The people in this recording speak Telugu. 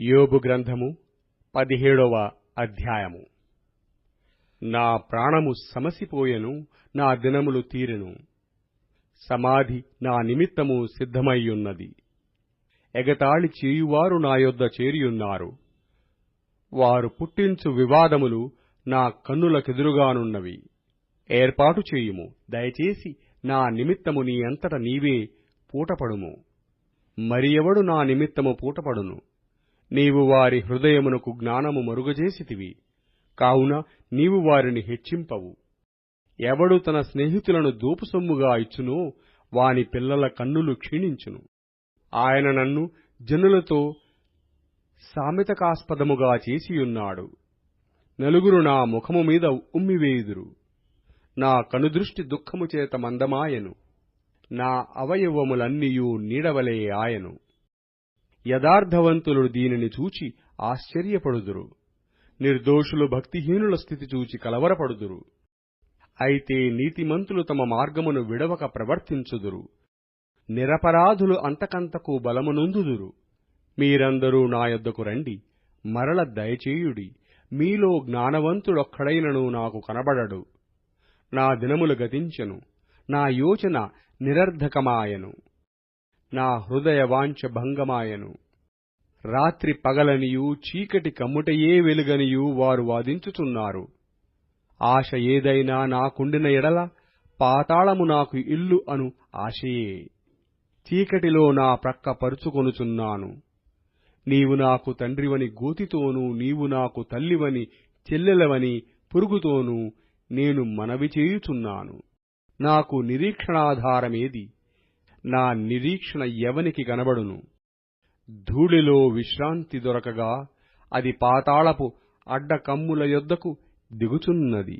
యోబు గ్రంథము పదిహేడవ అధ్యాయము. నా ప్రాణము సమసిపోయెను నా దినములు తీరెను. సమాధి నా నిమిత్తము సిద్ధమయ్యున్నది. ఎగతాళి చేయువారు నా యొద్ద చేరియున్నారు. వారు పుట్టించు వివాదములు నా కన్నులకెదురుగానున్నవి. ఏర్పాటు చేయుము. దయచేసి నా నిమిత్తము నీ అంతట నీవే పూటపడుము. మరి ఎవడు నా నిమిత్తము పూటపడును? నీవు వారి హృదయమునకు జ్ఞానము మరుగజేసితివి. కావున నీవు వారిని హెచ్చింపవు. ఎవడు తన స్నేహితులను దోపుసొమ్ముగా ఇచ్చునో వాని పిల్లల కన్నులు క్షీణించును. ఆయన నన్ను జనులతో సామెతకాస్పదముగా చేసియున్నాడు. నలుగురు నా ముఖము మీద ఉమ్మివేయుదురు. నా కనుదృష్టి దుఃఖము చేత మందమాయెను. నా అవయవములన్నీయూ నీడవలే ఆయను. యథార్థవంతులు దీనిని చూచి ఆశ్చర్యపడుదురు. నిర్దోషులు భక్తిహీనుల స్థితి చూచి కలవరపడుదురు. అయితే నీతిమంతులు తమ మార్గమును విడవక ప్రవర్తించుదురు. నిరపరాధులు అంతకంతకు బలమునొందుదురు. మీరందరూ నా యొద్దకు రండి మరల దయచేయుడి. మీలో జ్ఞానవంతుడొక్కడైనను నాకు కనబడడు. నా దినములు గతించెను నా యోచన నిరర్ధకమాయను. నా హృదయ వాంఛ భంగమాయను. రాత్రి పగలనియు చీకటి కమ్ముటయే వెలుగనియు వారు వాదించుచున్నారు. ఆశ ఏదైనా నాకుండిన ఎడల పాతాళము నాకు ఇల్లు అను ఆశయే. చీకటిలో నా ప్రక్క పరుచుకొనుచున్నాను. నీవు నాకు తండ్రివని గోతితోనూ నీవు నాకు తల్లివని చెల్లెలవని పురుగుతోనూ నేను మనవి చేయుచున్నాను. నాకు నిరీక్షణాధారమేది? నా నిరీక్షణ ఎవనికి కనబడును. ధూళిలో విశ్రాంతి దొరకగా అది పాతాళపు అడ్డకమ్ముల యొద్దకు దిగుచున్నది.